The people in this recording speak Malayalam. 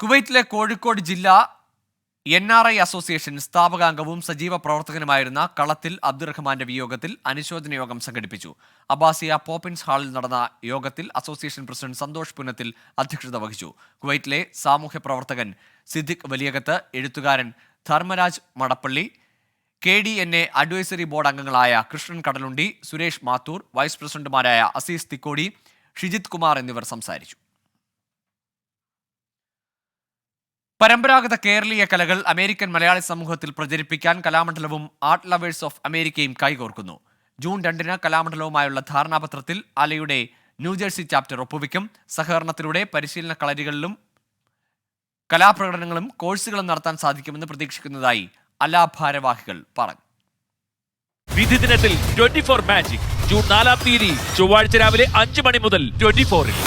കുവൈറ്റിലെ കോഴിക്കോട് ജില്ല എൻ ആർ ഐ അസോസിയേഷൻ സ്ഥാപകാംഗവും സജീവ പ്രവർത്തകനുമായിരുന്ന കളത്തിൽ അബ്ദുറഹ്മാന്റെ വിയോഗത്തിൽ അനുശോചന യോഗം സംഘടിപ്പിച്ചു. അബാസിയ പോപ്പിൻസ് ഹാളിൽ നടന്ന യോഗത്തിൽ അസോസിയേഷൻ പ്രസിഡന്റ് സന്തോഷ് പുനത്തിൽ അധ്യക്ഷത വഹിച്ചു. കുവൈറ്റിലെ സാമൂഹ്യ പ്രവർത്തകൻ സിദ്ദിഖ് വലിയകത്ത് എഴുത്തുകാരൻ Dharmaraj Madappally K D N A advisory board അംഗങ്ങളായ കൃഷ്ണൻ കടലുണ്ടി സുരേഷ് മാത്തൂർ വൈസ് പ്രസിഡന്റുമാരായ അസീസ് തിക്കോടി ഷിജിത് കുമാർ എന്നിവർ സംസാരിച്ചു. പരമ്പരാഗത കേരളീയ കലകൾ അമേരിക്കൻ മലയാളി സമൂഹത്തിൽ പ്രചരിപ്പിക്കാൻ കലാമണ്ഡലവും ആർട്ട് ലവേഴ്സ് ഓഫ് അമേരിക്കയും കൈകോർക്കുന്നു. ജൂൺ രണ്ടിന് കലാമണ്ഡലവുമായുള്ള ധാരണാപത്രത്തിൽ അലയുടെ ന്യൂജേഴ്സി ചാപ്റ്റർ ഒപ്പുവയ്ക്കും സഹകരണത്തിലൂടെ പരിശീലന കളരികളിലും കലാപ്രകടനങ്ങളും കോഴ്സുകളും നടത്താൻ സാധിക്കുമെന്ന് പ്രതീക്ഷിക്കുന്നതായി അല ഭാരവാഹികൾ പറഞ്ഞു. വിധി ദിനത്തിൽ ട്വന്റി ഫോർ മാജിക് ജൂൺ നാലാം തീയതി ചൊവ്വാഴ്ച രാവിലെ അഞ്ച് മണി മുതൽ ട്വന്റി ഫോറിൽ